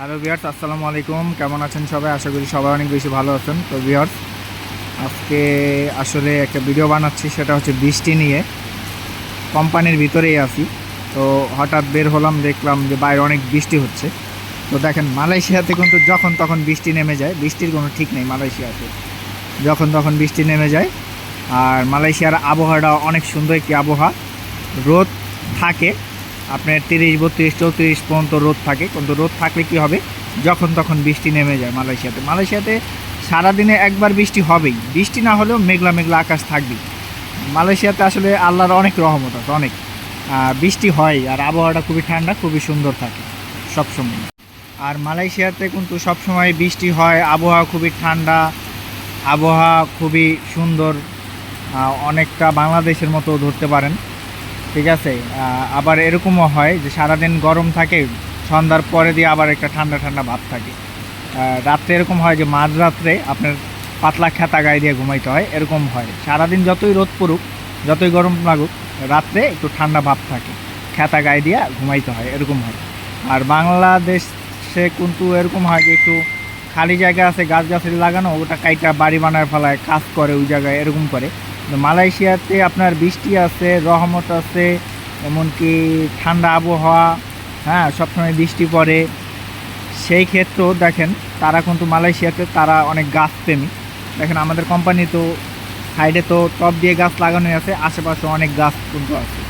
Hello বিয়ার্স আসসালামু আলাইকুম। কেমন আছেন সবাই? আশা করি সবাই অনেক বেশি ভালো আছেন। তো বিয়ার্স আজকে আসলে একটা ভিডিও বানাচ্ছি, সেটা হচ্ছে বৃষ্টি নিয়ে। কোম্পানির ভিতরেই আছি। তো, হঠাৎ বের হলাম, দেখলাম যে বাইরে অনেক বৃষ্টি হচ্ছে। তো, দেখেন, মালয়েশিয়াতে কিন্তু যখন তখন বৃষ্টি নেমে যায়, বৃষ্টির কোনো ঠিক নেই মালয়েশিয়াতে। যখন তখন বৃষ্টি নেমে যায়, আর মালয়েশিয়ার আবহাওয়াটা অনেক সুন্দর একটি আবহাওয়া। রোদ থাকে আপনার তিরিশ, বত্রিশ, চৌত্রিশ পর্যন্ত রোদ থাকে। কিন্তু রোদ থাকলে কি হবে? যখন তখন বৃষ্টি নেমে যায় মালয়েশিয়াতে। মালয়েশিয়াতে সারাদিনে একবার বৃষ্টি হবেই। বৃষ্টি না হলেও মেঘলা মেঘলা আকাশ থাকবেই। মালয়েশিয়াতে আসলে আল্লাহর অনেক রহমত আছে, অনেক। বৃষ্টি হয় আর আবহাওয়াটা খুবই ঠান্ডা, খুবই সুন্দর থাকে সবসময়। আর মালয়েশিয়াতে কিন্তু সবসময় বৃষ্টি হয়, আবহাওয়া খুবই ঠান্ডা, আবহাওয়া খুবই সুন্দর। অনেকটা বাংলাদেশের মতো ধরতে পারেন। ঠিক আছে? আবার এরকমও হয় যে সারাদিন গরম থাকে, সন্ধ্যার পরে দিয়ে আবার একটা ঠান্ডা ঠান্ডা ভাব থাকে। রাত্রে এরকম হয় যে মাঝরাত্রে আপনার পাতলা খেতা গায়ে দিয়ে ঘুমাইতে হয়, এরকম হয়। সারাদিন যতই রোদ পড়ুক, যতই গরম লাগুক, রাত্রে একটু ঠান্ডা ভাব থাকে, খেতা গায়ে দিয়ে ঘুমাইতে হয়, এরকম হয়। আর বাংলাদেশে কিন্তু এরকম হয় যে একটু খালি জায়গা আছে গাছ গাছালি লাগানো, ওটা কাইটা বাড়ি বানায় ফেলায়, কাজ করে ওই জায়গায়, এরকম করে। মালয়েশিয়াতে আপনার বৃষ্টি আছে, রহমত আছে, এমনকি ঠান্ডা আবহাওয়া হ্যাঁ সবসময় বৃষ্টি পড়ে। সেই ক্ষেত্রেও দেখেন, তারা কিন্তু মালয়েশিয়াতে তারা অনেক গাছ প্রেমী। দেখেন, আমাদের কোম্পানি তো সাইডে তো টপ দিয়ে গাছ লাগানোই আছে, আশেপাশে অনেক গাছ কিন্তু আছে।